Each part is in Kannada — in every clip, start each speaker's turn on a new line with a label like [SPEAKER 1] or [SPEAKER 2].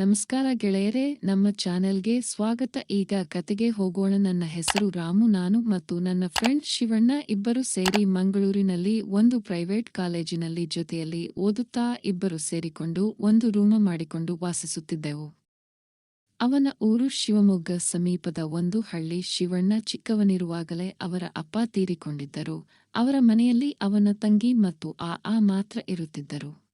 [SPEAKER 1] ನಮಸ್ಕಾರ ಗೆಳೆಯರೇ, ನಮ್ಮ ಚಾನೆಲ್ಗೆ ಸ್ವಾಗತ. ಈಗ ಕತೆಗೆ ಹೋಗೋಣ. ನನ್ನ ಹೆಸರು ರಾಮು. ನಾನು ಮತ್ತು ನನ್ನ ಫ್ರೆಂಡ್ ಶಿವಣ್ಣ ಇಬ್ಬರು ಸೇರಿ ಮಂಗಳೂರಿನಲ್ಲಿ ಒಂದು ಪ್ರೈವೇಟ್ ಕಾಲೇಜಿನಲ್ಲಿ ಜೊತೆಯಲ್ಲಿ ಓದುತ್ತಾ ಇಬ್ಬರು ಸೇರಿಕೊಂಡು ಒಂದು ರೂಮ ಮಾಡಿಕೊಂಡು ವಾಸಿಸುತ್ತಿದ್ದೆವು. ಅವನ ಊರು ಶಿವಮೊಗ್ಗ. ಸಮೀಪದ ಒಂದು ಹಳ್ಳಿ. ಶಿವಣ್ಣ ಚಿಕ್ಕವನಿರುವಾಗಲೇ ಅವರ ಅಪ್ಪ ತೀರಿಕೊಂಡಿದ್ದರು. ಅವರ ಮನೆಯಲ್ಲಿ ಅವನ ತಂಗಿ ಮತ್ತು ಆ ಆ ಮಾತ್ರ ಇರುತ್ತಿದ್ದರು.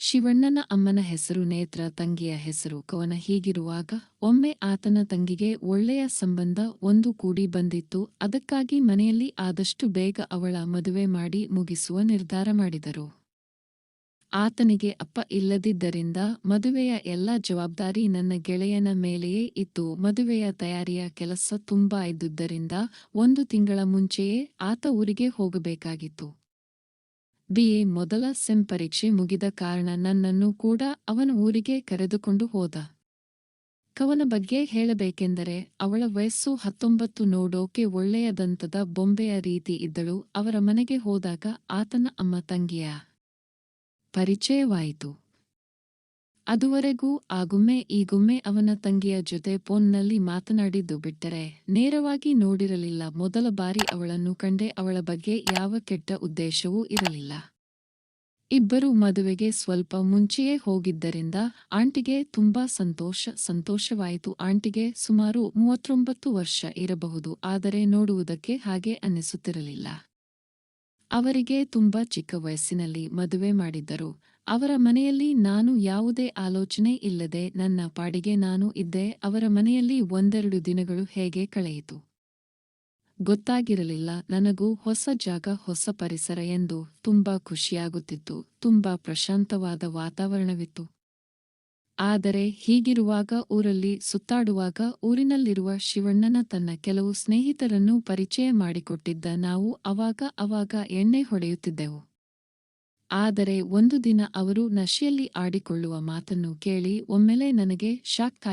[SPEAKER 1] ಶಿವಣ್ಣನ ಅಮ್ಮನ ಹೆಸರು, ನೇತ್ರ ತಂಗಿಯ ಹೆಸರು, ಕವನ ಹೀಗಿರುವಾಗ ಒಮ್ಮೆ ಆತನ ತಂಗಿಗೆ ಒಳ್ಳೆಯ ಸಂಬಂಧ ಒಂದು ಕೂಡಿ ಬಂದಿತ್ತು. ಅದಕ್ಕಾಗಿ ಮನೆಯಲ್ಲಿ ಆದಷ್ಟು ಬೇಗ ಅವಳ ಮದುವೆ ಮಾಡಿ ಮುಗಿಸುವ ನಿರ್ಧಾರ ಮಾಡಿದರು. ಆತನಿಗೆ, ಅಪ್ಪ ಇಲ್ಲದಿದ್ದರಿಂದ ಮದುವೆಯ ಎಲ್ಲ ಜವಾಬ್ದಾರಿ ನನ್ನ ಗೆಳೆಯನ ಮೇಲೆಯೇ ಇತ್ತು. ಮದುವೆಯ ತಯಾರಿಯ ಕೆಲಸ ತುಂಬಾ ಇದ್ದುದರಿಂದ ಒಂದು ತಿಂಗಳ ಮುಂಚೆಯೇ ಆತ ಊರಿಗೆ ಹೋಗಬೇಕಾಗಿತ್ತು. ಬಿಎ ಮೊದಲ ಸೆಮ್ ಪರೀಕ್ಷೆ ಮುಗಿದ ಕಾರಣ ನನ್ನನ್ನು ಕೂಡ ಅವನ ಊರಿಗೆ ಕರೆದುಕೊಂಡು ಹೋದ. ಕವನ ಬಗ್ಗೆ ಹೇಳಬೇಕೆಂದರೆ ಅವಳ ವಯಸ್ಸು ಹತ್ತೊಂಬತ್ತು ನೋಡೋಕೆ ಒಳ್ಳೆಯ ದಂತದ ಬೊಂಬೆಯ ರೀತಿ ಇದ್ದಳು, ಅವರ ಮನೆಗೆ ಹೋದಾಗ ಆತನ ಅಮ್ಮ ತಂಗಿಯ. ಪರಿಚಯವಾಯಿತು. ಅದುವರೆಗೂ ಆಗುಮ್ಮೆ ಗುಮ್ಮೆ ಅವನ ತಂಗಿಯ ಜೊತೆ ಫೋನ್ನಲ್ಲಿ ಮಾತನಾಡಿದ್ದು ಬಿಟ್ಟರೆ ನೇರವಾಗಿ ನೋಡಿರಲಿಲ್ಲ. ಮೊದಲ ಬಾರಿ ಅವಳನ್ನು ಕಂಡೆ ಅವಳ ಬಗ್ಗೆ ಯಾವ ಕೆಟ್ಟ ಉದ್ದೇಶವೂ ಇರಲಿಲ್ಲ. ಇಬ್ಬರು ಮದುವೆಗೆ ಸ್ವಲ್ಪ ಮುಂಚೆಯೇ ಹೋಗಿದ್ದರಿಂದ ಆಂಟಿಗೆ ತುಂಬಾ ಸಂತೋಷ, ಸಂತೋಷವಾಯಿತು. ಆಂಟಿಗೆ ಸುಮಾರು ಮೂವತ್ತೊಂಬತ್ತು ವರ್ಷ ಇರಬಹುದು, ಆದರೆ ನೋಡುವುದಕ್ಕೆ ಹಾಗೆ ಅನ್ನಿಸುತ್ತಿರಲಿಲ್ಲ. ಅವರಿಗೆ ತುಂಬಾ ಚಿಕ್ಕ ವಯಸ್ಸಿನಲ್ಲಿ ಮದುವೆ ಮಾಡಿದ್ದರು. ಅವರ ಮನೆಯಲ್ಲಿ ನಾನು ಯಾವುದೇ ಆಲೋಚನೆ ಇಲ್ಲದೆ ನನ್ನ ಪಾಡಿಗೆ ನಾನು ಇದ್ದೆ. ಅವರ ಮನೆಯಲ್ಲಿ ಒಂದೆರಡು ದಿನಗಳು ಹೇಗೆ ಕಳೆಯಿತು? ಗೊತ್ತಾಗಿರಲಿಲ್ಲ. ನನಗೂ ಹೊಸ ಜಾಗ, ಹೊಸ ಪರಿಸರ ಎಂದು ತುಂಬಾ ಖುಷಿಯಾಗುತ್ತಿತ್ತು. ತುಂಬಾ ಪ್ರಶಾಂತವಾದ ವಾತಾವರಣವಿತ್ತು. ಆದರೆ ಹೀಗಿರುವಾಗ ಊರಲ್ಲಿ ಸುತ್ತಾಡುವಾಗ ಊರಿನಲ್ಲಿರುವ ಶಿವಣ್ಣನ ತನ್ನ ಕೆಲವು ಸ್ನೇಹಿತರನ್ನು ಪರಿಚಯ ಮಾಡಿಕೊಟ್ಟಿದ್ದ ನಾವು ಅವಾಗ ಅವಾಗ ಎಣ್ಣೆ ಹೊಡೆಯುತ್ತಿದ್ದೆವು. ಆದರೆ ಒಂದು ದಿನ ಅವರು ನಶೆಯಲ್ಲಿ ಆಡಿಕೊಳ್ಳುವ ಮಾತನ್ನು ಕೇಳಿ ಒಮ್ಮೆಲೆ ನನಗೆ ಶಾಕ್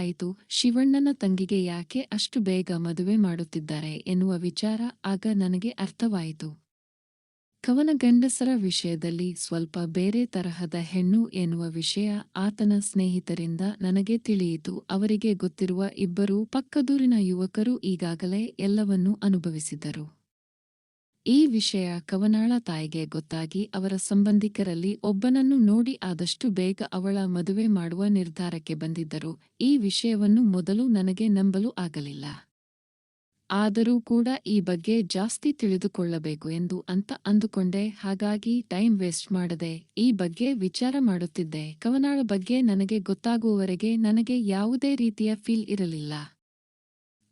[SPEAKER 1] ಶಿವಣ್ಣನ ತಂಗಿಗೆ ಯಾಕೆ ಅಷ್ಟು ಬೇಗ ಮದುವೆ ಮಾಡುತ್ತಿದ್ದಾರೆ ಎನ್ನುವ ವಿಚಾರ ಆಗ ನನಗೆ ಅರ್ಥವಾಯಿತು. ಕವನ ಗಂಡಸರ ವಿಷಯದಲ್ಲಿ ಸ್ವಲ್ಪ ಬೇರೆ ತರಹದ ಹೆಣ್ಣು ಎನ್ನುವ ವಿಷಯ ಆತನ ಸ್ನೇಹಿತರಿಂದ ನನಗೆ ತಿಳಿಯಿತು. ಅವರಿಗೆ ಗೊತ್ತಿರುವ ಇಬ್ಬರು ಪಕ್ಕದೂರಿನ ಯುವಕರು ಈಗಾಗಲೇ ಎಲ್ಲವನ್ನೂ ಅನುಭವಿಸಿದರು. ಈ ವಿಷಯ ಕವನಾಳ ತಾಯಿಗೆ ಗೊತ್ತಾಗಿ ಅವರ ಸಂಬಂಧಿಕರಲ್ಲಿ ಒಬ್ಬನನ್ನು ನೋಡಿ ಆದಷ್ಟು ಬೇಗ ಅವಳ ಮದುವೆ ಮಾಡುವ ನಿರ್ಧಾರಕ್ಕೆ ಬಂದಿದ್ದರು. ಈ ವಿಷಯವನ್ನು ಮೊದಲು ನನಗೆ ನಂಬಲು ಆಗಲಿಲ್ಲ. ಆದರೂ ಕೂಡ ಈ ಬಗ್ಗೆ ಜಾಸ್ತಿ ತಿಳಿದುಕೊಳ್ಳಬೇಕು ಎಂದು ಅಂತ ಅಂದುಕೊಂಡೆ. ಹಾಗಾಗಿ ಟೈಮ್ ವೇಸ್ಟ್ ಮಾಡದೆ ಈ ಬಗ್ಗೆ ವಿಚಾರ ಮಾಡುತ್ತಿದ್ದೆ. ಕವನಾಳ ಬಗ್ಗೆ ನನಗೆ ಗೊತ್ತಾಗುವವರೆಗೆ ನನಗೆ ಯಾವುದೇ ರೀತಿಯ ಫೀಲ್ ಇರಲಿಲ್ಲ.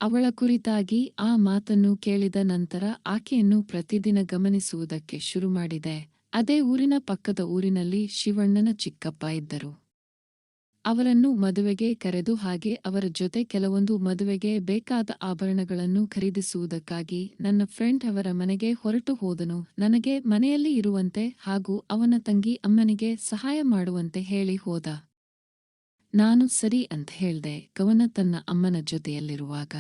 [SPEAKER 1] ಅವಳ ಕುರಿತಾಗಿ ಆ ಮಾತನ್ನು ಕೇಳಿದ ನಂತರ ಆಕೆಯನ್ನು ಪ್ರತಿದಿನ ಗಮನಿಸುವುದಕ್ಕೆ ಶುರು ಮಾಡಿದೆ. ಅದೇ ಊರಿನ ಪಕ್ಕದ ಊರಿನಲ್ಲಿ ಶಿವಣ್ಣನ ಚಿಕ್ಕಪ್ಪ ಇದ್ದರು. ಅವರನ್ನು ಮದುವೆಗೆ ಕರೆದು ಹಾಗೆ ಅವರ ಜೊತೆ ಕೆಲವೊಂದು ಮದುವೆಗೆ ಬೇಕಾದ ಆಭರಣಗಳನ್ನು ಖರೀದಿಸುವುದಕ್ಕಾಗಿ ನನ್ನ ಫ್ರೆಂಡ್ ಅವರ ಮನೆಗೆ ಹೊರಟು ಹೋದನು. ನನಗೆ ಮನೆಯಲ್ಲಿ ಇರುವಂತೆ ಹಾಗೂ ಅವನ ತಂಗಿ ಅಮ್ಮನಿಗೆ ಸಹಾಯ ಮಾಡುವಂತೆ ಹೇಳಿ ಹೋದ. ನಾನು ಸರಿ ಅಂತ ಹೇಳ್ದೆ. ಕವನ ತನ್ನ ಅಮ್ಮನ ಜೊತೆಯಲ್ಲಿರುವಾಗ.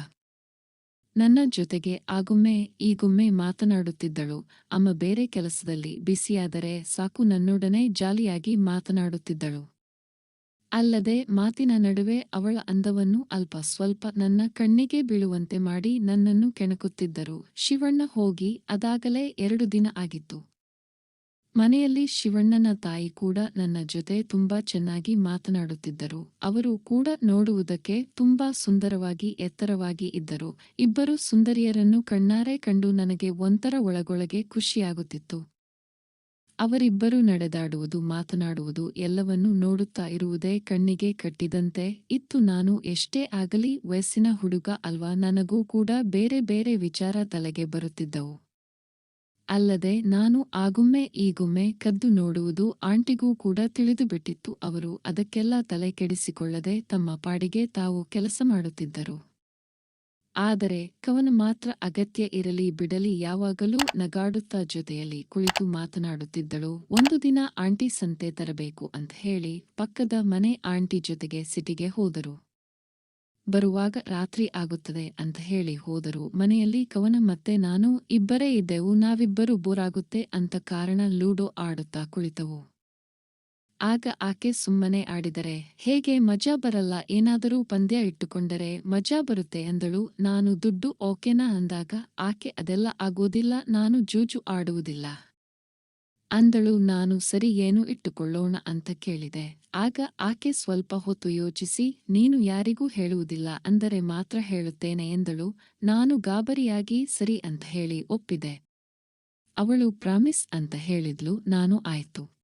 [SPEAKER 1] ನನ್ನ ಜೊತೆಗೆ ಆಗೊಮ್ಮೆ ಈಗೊಮ್ಮೆ ಮಾತನಾಡುತ್ತಿದ್ದಳು. ಅಮ್ಮ ಬೇರೆ ಕೆಲಸದಲ್ಲಿ ಬಿಸಿಯಾದರೆ ಸಾಕು ನನ್ನೊಡನೆ ಜಾಲಿಯಾಗಿ ಮಾತನಾಡುತ್ತಿದ್ದಳು. ಅಲ್ಲದೆ ಮಾತಿನ ನಡುವೆ ಅವಳ ಅಂದವನ್ನು ಅಲ್ಪ ಸ್ವಲ್ಪ ನನ್ನ ಕಣ್ಣಿಗೆ ಬೀಳುವಂತೆ ಮಾಡಿ ನನ್ನನ್ನು ಕೆಣಕುತ್ತಿದ್ದರು. ಶಿವಣ್ಣ ಹೋಗಿ ಅದಾಗಲೇ ಎರಡು ದಿನ ಆಗಿತ್ತು. ಮನೆಯಲ್ಲಿ ಶಿವಣ್ಣನ ತಾಯಿ ಕೂಡ ನನ್ನ ಜೊತೆ ತುಂಬಾ ಚೆನ್ನಾಗಿ ಮಾತನಾಡುತ್ತಿದ್ದರು. ಅವರು ಕೂಡ ನೋಡುವುದಕ್ಕೆ ತುಂಬಾ ಸುಂದರವಾಗಿ ಎತ್ತರವಾಗಿ ಇದ್ದರು. ಇಬ್ಬರು ಸುಂದರಿಯರನ್ನು ಕಣ್ಣಾರೆ ಕಂಡು ನನಗೆ ಒಂಥರ ಒಳಗೊಳಗೆ ಖುಷಿಯಾಗುತ್ತಿತ್ತು. ಅವರಿಬ್ಬರು ನಡೆದಾಡುವುದು, ಮಾತನಾಡುವುದು ಎಲ್ಲವನ್ನೂ ನೋಡುತ್ತಾ ಇರುವುದೇ ಕಣ್ಣಿಗೆ ಕಟ್ಟಿದಂತೆ. ಇತ್ತು ನಾನು ಎಷ್ಟೇ ಆಗಲಿ ವಯಸ್ಸಿನ ಹುಡುಗ ಅಲ್ವಾ? ನನಗೂ ಕೂಡ ಬೇರೆ ಬೇರೆ ವಿಚಾರ ತಲೆಗೆ ಬರುತ್ತಿದ್ದವು. ಅಲ್ಲದೆ ನಾನು ಆಗುಮ್ಮೆ ಈಗುಮ್ಮೆ ಕದ್ದು ನೋಡುವುದು ಆಂಟಿಗೂ ಕೂಡ ತಿಳಿದುಬಿಟ್ಟಿತ್ತು. ಅವರು ಅದಕ್ಕೆಲ್ಲ ತಲೆ ಕೆಡಿಸಿಕೊಳ್ಳದೆ ತಮ್ಮ ಪಾಡಿಗೆ ತಾವು ಕೆಲಸ ಮಾಡುತ್ತಿದ್ದರು. ಆದರೆ ಕವನ ಮಾತ್ರ ಅಗತ್ಯ ಇರಲಿ ಬಿಡಲಿ ಯಾವಾಗಲೂ ನಗಾಡುತ್ತಾ ಜೊತೆಯಲ್ಲಿ ಕುಳಿತು ಮಾತನಾಡುತ್ತಿದ್ದಳು. ಒಂದು ದಿನ ಆಂಟಿ ಸಂತೆ ತರಬೇಕು ಅಂತ ಹೇಳಿ ಪಕ್ಕದ ಮನೆ ಆಂಟಿ ಜೊತೆಗೆ ಸಿಟಿಗೆ ಹೋದರು. ಬರುವಾಗ ರಾತ್ರಿ ಆಗುತ್ತದೆ ಅಂತ ಹೇಳಿ ಹೋದರು. ಮನೆಯಲ್ಲಿ ಕವನ ಮತ್ತೆ ನಾನು ಇಬ್ಬರೇ ಇದ್ದೆವು. ನಾವಿಬ್ಬರು ಬೋರಾಗುತ್ತೆ ಅಂತ ಕಾರಣ ಲೂಡೋ ಆಡುತ್ತಾ ಕುಳಿತವು. ಆಗ ಆಕೆ ಸುಮ್ಮನೆ ಆಡಿದರೆ, ಹೇಗೆ ಮಜಾ ಬರಲ್ಲ, ಏನಾದರೂ ಪಂದ್ಯ ಇಟ್ಟುಕೊಂಡರೆ ಮಜಾ ಬರುತ್ತೆ ಅಂದಳು. ನಾನು ದುಡ್ಡು ಓಕೆನಾ? ಅಂದಾಗ, ಆಕೆ ಅದೆಲ್ಲ ಆಗೋದಿಲ್ಲ, ನಾನು ಜೂಜು ಆಡುವುದಿಲ್ಲ ಅಂದಳು. ನಾನು ಸರಿ ಏನು ಇಟ್ಟುಕೊಳ್ಳೋಣ ಅಂತ ಕೇಳಿದೆ. ಆಗ ಆಕೆ ಸ್ವಲ್ಪ ಹೊತ್ತು ಯೋಚಿಸಿ, ನೀನು ಯಾರಿಗೂ ಹೇಳುವುದಿಲ್ಲ, ಅಂದರೆ ಮಾತ್ರ ಹೇಳುತ್ತೇನೆ ಎಂದಳು. ನಾನು ಗಾಬರಿಯಾಗಿ ಸರಿ ಅಂತ ಹೇಳಿ ಒಪ್ಪಿದೆ. ಅವಳು ಪ್ರಾಮಿಸ್ ಅಂತ ಹೇಳಿದ್ಲು. ನಾನು ಆಯ್ತು.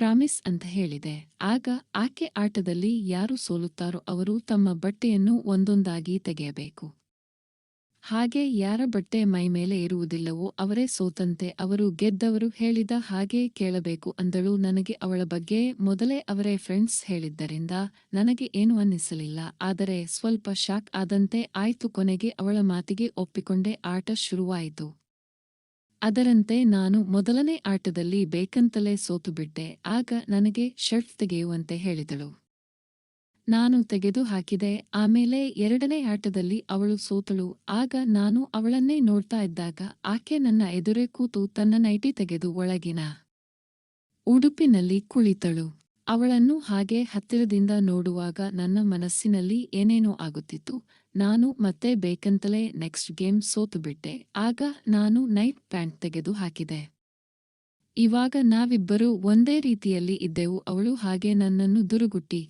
[SPEAKER 1] ಪ್ರಾಮಿಸ್ ಅಂತ ಹೇಳಿದೆ. ಆಗ ಆಕೆ ಆಟದಲ್ಲಿ ಯಾರು ಸೋಲುತ್ತಾರೋ ಅವರು ತಮ್ಮ ಬಟ್ಟೆಯನ್ನು ಒಂದೊಂದಾಗಿ ತೆಗೆಯಬೇಕು. ಹಾಗೆ ಯಾರ ಬಟ್ಟೆ ಮೈಮೇಲೆ ಇರುವುದಿಲ್ಲವೋ ಅವರೇ ಸೋತಂತೆ ಅವರು ಗೆದ್ದವರು ಹೇಳಿದ ಹಾಗೆ ಕೇಳಬೇಕು ಅಂದಳು ನನಗೆ ಅವಳ ಬಗ್ಗೆ. ಮೊದಲೇ ಅವರೇ ಫ್ರೆಂಡ್ಸ್ ಹೇಳಿದ್ದರಿಂದ ನನಗೆ ಏನು ಅನ್ನಿಸಲಿಲ್ಲ. ಆದರೆ ಸ್ವಲ್ಪ ಶಾಕ್ ಆದಂತೆ ಆಯ್ತು ಕೊನೆಗೆ ಅವಳ ಮಾತಿಗೆ ಒಪ್ಪಿಕೊಂಡೆ ಆಟ ಶುರುವಾಯಿತು. ಅದರಂತೆ ನಾನು ಮೊದಲನೇ ಆಟದಲ್ಲಿ ಬೇಕಂತಲೇ ಸೋತುಬಿಟ್ಟೆ, ಆಗ ನನಗೆ ಶರ್ಟ್ ತೆಗೆಯುವಂತೆ ಹೇಳಿದಳು. ನಾನು ತೆಗೆದು ಹಾಕಿದೆ ಆಮೇಲೆ ಎರಡನೇ ಆಟದಲ್ಲಿ ಅವಳು ಸೋತಳು, ಆಗ ನಾನು ಅವಳನ್ನೇ ನೋಡ್ತಾ ಇದ್ದಾಗ ಆಕೆ ನನ್ನ ಎದುರೇ ಕೂತು ತನ್ನ ನೈಟಿ ತೆಗೆದು ಒಳಗಿನ ಉಡುಪಿನಲ್ಲಿ ಕುಳಿತಳು. ಅವಳನ್ನು ಹಾಗೆ ಹತ್ತಿರದಿಂದ ನೋಡುವಾಗ ನನ್ನ ಮನಸ್ಸಿನಲ್ಲಿ ಏನೇನೋ ಆಗುತ್ತಿತ್ತು ನಾನು ಮತ್ತೆ ಬೇಕಂತಲೇ ನೆಕ್ಸ್ಟ್ ಗೇಮ್ ಸೋತುಬಿಟ್ಟೆ. ಆಗ ನಾನು ನೈಟ್ ಪ್ಯಾಂಟ್ ತೆಗೆದು ಹಾಕಿದೆ. ಇವಾಗ ನಾವಿಬ್ಬರೂ ಒಂದೇ ರೀತಿಯಲ್ಲಿ ಇದ್ದೆವು. ಅವಳು ಹಾಗೆ ನನ್ನನ್ನು ದುರುಗುಟ್ಟಿ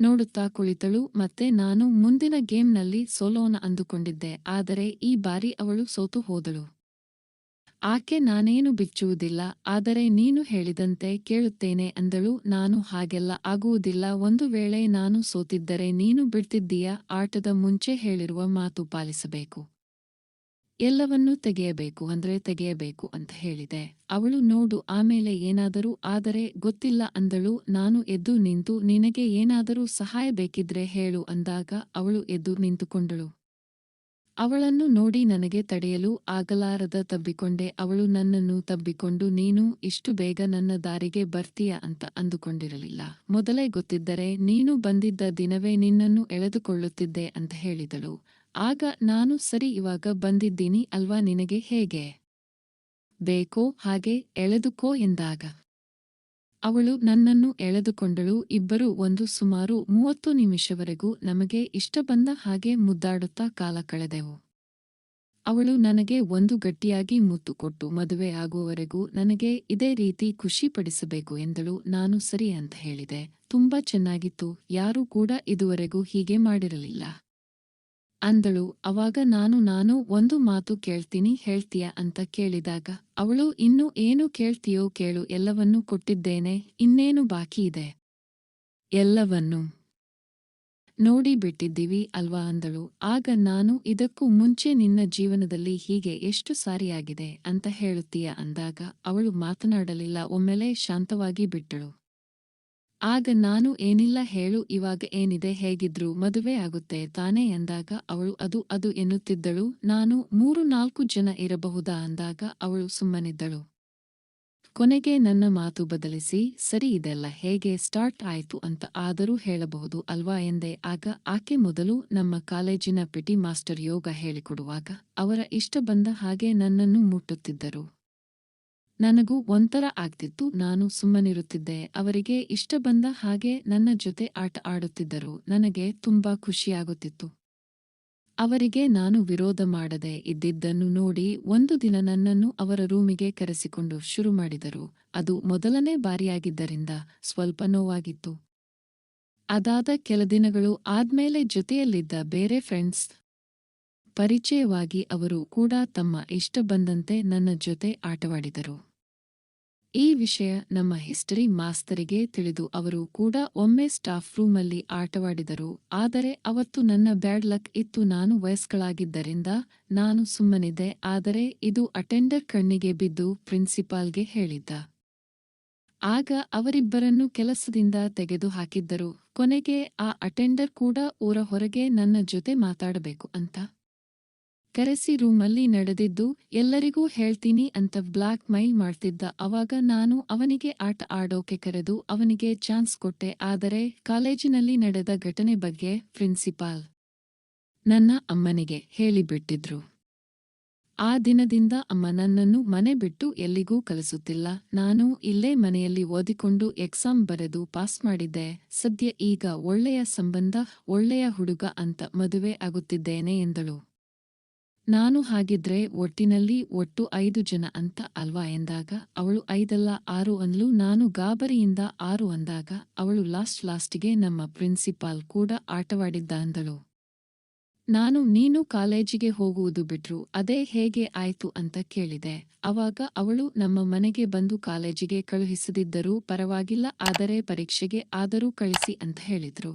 [SPEAKER 1] ನೋಡುತ್ತಾ ಕುಳಿತಳು. ಮತ್ತೆ ನಾನು ಮುಂದಿನ ಗೇಮ್ನಲ್ಲಿ ಸೋಲೋನ ಅಂದುಕೊಂಡಿದ್ದೆ. ಆದರೆ ಈ ಬಾರಿ ಅವಳು ಸೋತು ಹೋದಳು. ಆಕೆ ನಾನೇನು ಬಿಚ್ಚುವುದಿಲ್ಲ, ಆದರೆ ನೀನು ಹೇಳಿದಂತೆ ಕೇಳುತ್ತೇನೆ ಅಂದಳು. ನಾನು ಹಾಗೆಲ್ಲ ಆಗುವುದಿಲ್ಲ. ಒಂದು ವೇಳೆ ನಾನು ಸೋತಿದ್ದರೆ ನೀನು ಬಿಡ್ತಿದ್ದೀಯ? ಆಟದ ಮುಂಚೆ ಹೇಳಿರುವ ಮಾತು ಪಾಲಿಸಬೇಕು. ಎಲ್ಲವನ್ನೂ ತೆಗೆಯಬೇಕು, ಅಂದ್ರೆ ತೆಗೆಯಬೇಕು ಅಂತ ಹೇಳಿದೆ. ಅವಳು ನೋಡು, ಆಮೇಲೆ ಏನಾದರೂ ಆದರೆ ಗೊತ್ತಿಲ್ಲ ಅಂದಳು. ನಾನು ಎದ್ದು ನಿಂತು, ನಿನಗೆ ಏನಾದರೂ ಸಹಾಯ ಬೇಕಿದ್ರೆ ಹೇಳು ಅಂದಾಗ ಅವಳು ಎದ್ದು ನಿಂತುಕೊಂಡಳು. ಅವಳನ್ನು ನೋಡಿ ನನಗೆ ತಡೆಯಲು ಆಗಲಾರದ ತಬ್ಬಿಕೊಂಡೆ. ಅವಳು ನನ್ನನ್ನು ತಬ್ಬಿಕೊಂಡು, ನೀನು ಇಷ್ಟು ಬೇಗ ನನ್ನ ದಾರಿಗೆ ಬರ್ತೀಯ ಅಂತ ಅಂದುಕೊಂಡಿರಲಿಲ್ಲ. ಮೊದಲೇ ಗೊತ್ತಿದ್ದರೆ, ನೀನು ಬಂದಿದ್ದ ದಿನವೇ ನಿನ್ನನ್ನು ಎಳೆದುಕೊಳ್ಳುತ್ತಿದ್ದೆ ಅಂತ ಹೇಳಿದಳು. ಆಗ ನಾನು, ಸರಿ, ಇವಾಗ ಬಂದಿದ್ದೀನಿ ಅಲ್ವಾ ನಿನಗೆ? ಹೇಗೆ? ಬೇಕೋ ಹಾಗೆ ಎಳೆದುಕೋ ಎಂದಾಗ ಅವಳು ನನ್ನನ್ನು ಎಳೆದುಕೊಂಡಳು. ಇಬ್ಬರು ಒಂದು ಸುಮಾರು ಮೂವತ್ತು ನಿಮಿಷವರೆಗೂ ನಮಗೆ ಇಷ್ಟ ಬಂದ ಹಾಗೆ ಮುದ್ದಾಡುತ್ತಾ ಕಾಲ ಕಳೆದೆವು. ಅವಳು ನನಗೆ ಒಂದು ಗಟ್ಟಿಯಾಗಿ ಮುತ್ತು ಕೊಟ್ಟು ಮದುವೆ ಆಗುವವರೆಗೂ ನನಗೆ ಇದೇ ರೀತಿ ಖುಷಿಪಡಿಸಬೇಕು ಎಂದಳು. ನಾನು ಸರಿ ಅಂತ ಹೇಳಿದೆ. ತುಂಬಾ ಚೆನ್ನಾಗಿತ್ತು. ಯಾರೂ ಕೂಡ ಇದುವರೆಗೂ ಹೀಗೆ ಮಾಡಿರಲಿಲ್ಲ. ಅಂದಳು, ಅವಾಗ ನಾನು ನಾನು ಒಂದು ಮಾತು ಕೇಳ್ತೀನಿ, ಹೇಳ್ತೀಯ ಅಂತ ಕೇಳಿದಾಗ, ಅವಳು, ಇನ್ನು ಏನು ಕೇಳ್ತೀಯೋ ಕೇಳು, ಎಲ್ಲವನ್ನೂ ಕೊಟ್ಟಿದ್ದೇನೆ, ಇನ್ನೇನು ಬಾಕಿ ಇದೆ? ಎಲ್ಲವನ್ನೂ ನೋಡಿ ಬಿಟ್ಟಿದ್ದೀವಿ ಅಲ್ವಾ? ಅಂದಳು, ಆಗ ನಾನು ಇದಕ್ಕೂ ಮುಂಚೆ ನಿನ್ನ ಜೀವನದಲ್ಲಿ ಹೀಗೆ ಎಷ್ಟು ಸಾರಿಯಾಗಿದೆ ಅಂತ ಹೇಳುತ್ತೀಯ? ಅಂದಾಗ, ಅವಳು ಮಾತನಾಡಲಿಲ್ಲ, ಒಮ್ಮೆಲೆ ಶಾಂತವಾಗಿ ಬಿಟ್ಟಳು. ಆಗ ನಾನು ಏನಿಲ್ಲ ಹೇಳು, ಇವಾಗ ಏನಿದೆ ಹೇಗಿದ್ರು ಮದುವೆ ಆಗುತ್ತೆ ತಾನೇ ಎಂದಾಗ ಅವಳು ಅದು ಅದು ಎನ್ನುತ್ತಿದ್ದಳು, ನಾನು ಮೂರು ನಾಲ್ಕು ಜನ ಇರಬಹುದಾ ಅಂದಾಗ ಅವಳು ಸುಮ್ಮನಿದ್ದಳು. ಕೊನೆಗೆ ನನ್ನ ಮಾತು ಬದಲಿಸಿ, ಸರಿ ಇದೆಲ್ಲ ಹೇಗೆ ಸ್ಟಾರ್ಟ್ ಆಯ್ತು ಅಂತ ಆದರೂ ಹೇಳಬಹುದು ಅಲ್ವಾ ಎಂದೆ ಆಗ ಆಕೆ ಮೊದಲು ನಮ್ಮ ಕಾಲೇಜಿನ ಪಿಟಿ ಮಾಸ್ಟರ್ ಯೋಗ ಹೇಳಿಕೊಡುವಾಗ ಅವರ ಇಷ್ಟ ಬಂದ ಹಾಗೆ ನನ್ನನ್ನು ಮುಟ್ಟುತ್ತಿದ್ದರು. ನನಗೂ ಒಂಥರ ಆಗ್ತಿತ್ತು. ನಾನು ಸುಮ್ಮನಿರುತ್ತಿದ್ದೆ. ಅವರಿಗೆ ಇಷ್ಟ ಬಂದ ಹಾಗೆ ನನ್ನ ಜೊತೆ ಆಟ ಆಡುತ್ತಿದ್ದರು. ನನಗೆ ತುಂಬಾ ಖುಷಿಯಾಗುತ್ತಿತ್ತು. ಅವರಿಗೆ ನಾನು ವಿರೋಧ ಮಾಡದೆ ಇದ್ದಿದ್ದನ್ನು ನೋಡಿ ಒಂದು ದಿನ ನನ್ನನ್ನು ಅವರ ರೂಮಿಗೆ ಕರೆಸಿಕೊಂಡು ಶುರು ಮಾಡಿದರು. ಅದು ಮೊದಲನೇ ಬಾರಿಯಾಗಿದ್ದರಿಂದ ಸ್ವಲ್ಪ ನೋವಾಗಿತ್ತು. ಅದಾದ ಕೆಲ ದಿನಗಳು ಆದ್ಮೇಲೆ ಜೊತೆಯಲ್ಲಿದ್ದ ಬೇರೆ ಫ್ರೆಂಡ್ಸ್ ಪರಿಚಯವಾಗಿ ಅವರು ಕೂಡ ತಮ್ಮ ಇಷ್ಟ ಬಂದಂತೆ ನನ್ನ ಜೊತೆ ಆಟವಾಡಿದರು. ಈ ವಿಷಯ ನಮ್ಮ ಹಿಸ್ಟರಿ ಮಾಸ್ತರಿಗೆ ತಿಳಿದು ಅವರು ಕೂಡ ಒಮ್ಮೆ ಸ್ಟಾಫ್ ರೂಮಲ್ಲಿ ಆಟವಾಡಿದರು, ಆದರೆ ಅವತ್ತು ನನ್ನ ಬ್ಯಾಡ್ ಲಕ್ ಇತ್ತು. ನಾನು ವಯಸ್ಕಳಾಗಿದ್ದರಿಂದ ನಾನು ಸುಮ್ಮನಿದ್ದೆ, ಆದರೆ ಇದು ಅಟೆಂಡರ್ ಕಣ್ಣಿಗೆ ಬಿದ್ದು ಪ್ರಿನ್ಸಿಪಾಲ್ಗೆ ಹೇಳಿದ್ದ. ಆಗ ಅವರಿಬ್ಬರನ್ನು ಕೆಲಸದಿಂದ ತೆಗೆದು ಹಾಕಿದ್ದರು ಕೊನೆಗೆ ಆ ಅಟೆಂಡರ್ ಕೂಡ ಊರ ಹೊರಗೆ ನನ್ನ ಜೊತೆ ಮಾತಾಡಬೇಕು ಅಂತ ಕರೆಸಿ ರೂಮಲ್ಲಿ ನಡೆದಿದ್ದು, ಎಲ್ಲರಿಗೂ ಹೇಳ್ತೀನಿ ಅಂತ ಬ್ಲ್ಯಾಕ್ ಮೈಲ್ ಮಾಡ್ತಿದ್ದ ಅವಾಗ ನಾನು ಅವನಿಗೆ ಆಟ ಆಡೋಕೆ ಕರೆದು ಅವನಿಗೆ ಚಾನ್ಸ್ ಕೊಟ್ಟೆ. ಆದರೆ ಕಾಲೇಜಿನಲ್ಲಿ ನಡೆದ ಘಟನೆ ಬಗ್ಗೆ ಪ್ರಿನ್ಸಿಪಾಲ್ ನನ್ನ ಅಮ್ಮನಿಗೆ ಹೇಳಿಬಿಟ್ಟಿದ್ರು. ಆ ದಿನದಿಂದ ಅಮ್ಮ ನನ್ನನ್ನು ಮನೆ ಬಿಟ್ಟು ಎಲ್ಲಿಗೂ ಕಲಿಸುತ್ತಿಲ್ಲ. ನಾನು ಇಲ್ಲೇ ಮನೆಯಲ್ಲಿ ಓದಿಕೊಂಡು ಎಕ್ಸಾಮ್ ಬರೆದು ಪಾಸ್ ಮಾಡಿದ್ದೆ. ಸದ್ಯ ಈಗ ಒಳ್ಳೆಯ ಸಂಬಂಧ, ಒಳ್ಳೆಯ ಹುಡುಗ ಅಂತ ಮದುವೆ ಆಗುತ್ತಿದ್ದೇನೆ ಎಂದಳು. ನಾನು ಹಾಗಿದ್ರೆ ಒಟ್ಟಿನಲ್ಲಿ ಒಟ್ಟು ಐದು ಜನ ಅಂತ ಅಲ್ವಾ ಎಂದಾಗ? ಅವಳು ಐದಲ್ಲ, ಆರು ಅಂದ್ಲು, ನಾನು ಗಾಬರಿಯಿಂದ ಆರು ಅಂದಾಗ ಅವಳು ಲಾಸ್ಟ್ ಲಾಸ್ಟಿಗೆ ನಮ್ಮ ಪ್ರಿನ್ಸಿಪಾಲ್ ಕೂಡ ಆಟವಾಡಿದ್ದ ಅಂದಳು ನಾನು ನೀನು ಕಾಲೇಜಿಗೆ ಹೋಗುವುದು ಬಿಟ್ರು, ಅದೇ ಹೇಗೆ ಆಯ್ತು ಅಂತ ಕೇಳಿದೆ. ಅವಾಗ ಅವಳು ನಮ್ಮ ಮನೆಗೆ ಬಂದು ಕಾಲೇಜಿಗೆ ಕಳುಹಿಸದಿದ್ದರೂ ಪರವಾಗಿಲ್ಲ, ಆದರೆ ಪರೀಕ್ಷೆಗೆ ಆದರೂ ಕಳಿಸಿ ಅಂತ ಹೇಳಿದ್ರು.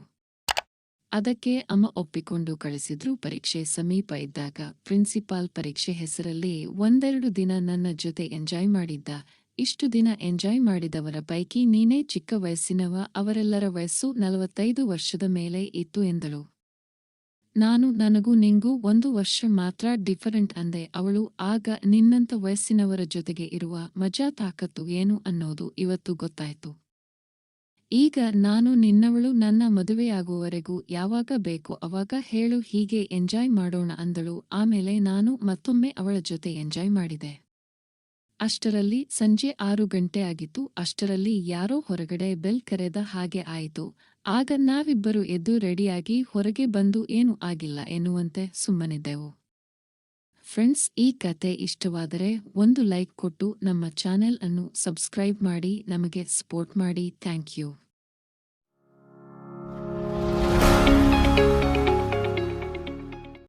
[SPEAKER 1] ಅದಕ್ಕೆ ಅಮ್ಮ ಒಪ್ಪಿಕೊಂಡು ಕಳಿಸಿದ್ರು. ಪರೀಕ್ಷೆ ಸಮೀಪ ಇದ್ದಾಗ ಪ್ರಿನ್ಸಿಪಾಲ್ ಪರೀಕ್ಷೆ ಹೆಸರಲ್ಲಿ ಒಂದೆರಡು ದಿನ ನನ್ನ ಜೊತೆ ಎಂಜಾಯ್ ಮಾಡಿದ್ದ. ಇಷ್ಟು ದಿನ ಎಂಜಾಯ್ ಮಾಡಿದವರ ಪೈಕಿ ನೀನೇ ಚಿಕ್ಕ ವಯಸ್ಸಿನವ, ಅವರೆಲ್ಲರ ವಯಸ್ಸು ನಲವತ್ತೈದು ವರ್ಷದ ಮೇಲೆ ಇತ್ತು ಎಂದಳು. ನಾನು ನನಗೂ ನಿಂಗೂ ಒಂದು ವರ್ಷ ಮಾತ್ರ ಡಿಫರೆಂಟ್ ಅಂದೆ. ಅವಳು ಆಗ ನಿನ್ನಂತ ವಯಸ್ಸಿನವರ ಜೊತೆಗೆ ಇರುವ ಮಜಾ ತಾಕತ್ತು ಏನು ಅನ್ನೋದು ಇವತ್ತು ಗೊತ್ತಾಯ್ತು. ಈಗ ನಾನು ನಿನ್ನವಳು ನನ್ನ ಮದುವೆಯಾಗುವವರೆಗೂ ಯಾವಾಗ ಬೇಕೋ ಅವಾಗ ಹೇಳು ಹೀಗೆ ಎಂಜಾಯ್ ಮಾಡೋಣ ಅಂದಳು. ಆಮೇಲೆ ನಾನು ಮತ್ತೊಮ್ಮೆ ಅವಳ ಜೊತೆ ಎಂಜಾಯ್ ಮಾಡಿದೆ. ಅಷ್ಟರಲ್ಲಿ ಸಂಜೆ ಆರು ಗಂಟೆ ಆಗಿತ್ತು. ಅಷ್ಟರಲ್ಲಿ ಯಾರೋ ಹೊರಗಡೆ ಬೆಲ್ ಕರೆದ ಹಾಗೆ ಆಯಿತು. ಆಗ ನಾವಿಬ್ಬರು ಎದ್ದು ರೆಡಿಯಾಗಿ ಹೊರಗೆ ಬಂದು ಏನೂ ಆಗಿಲ್ಲ ಎನ್ನುವಂತೆ ಸುಮ್ಮನಿದ್ದೆವು. ಫ್ರೆಂಡ್ಸ್ ಈ ಕತೆ ಇಷ್ಟವಾದರೆ ಒಂದು ಲೈಕ್ ಕೊಟ್ಟು ನಮ್ಮ ಚಾನೆಲ್ ಅನ್ನು ಸಬ್ಸ್ಕ್ರೈಬ್ ಮಾಡಿ, ನಮಗೆ ಸಪೋರ್ಟ್ ಮಾಡಿ. Thank you.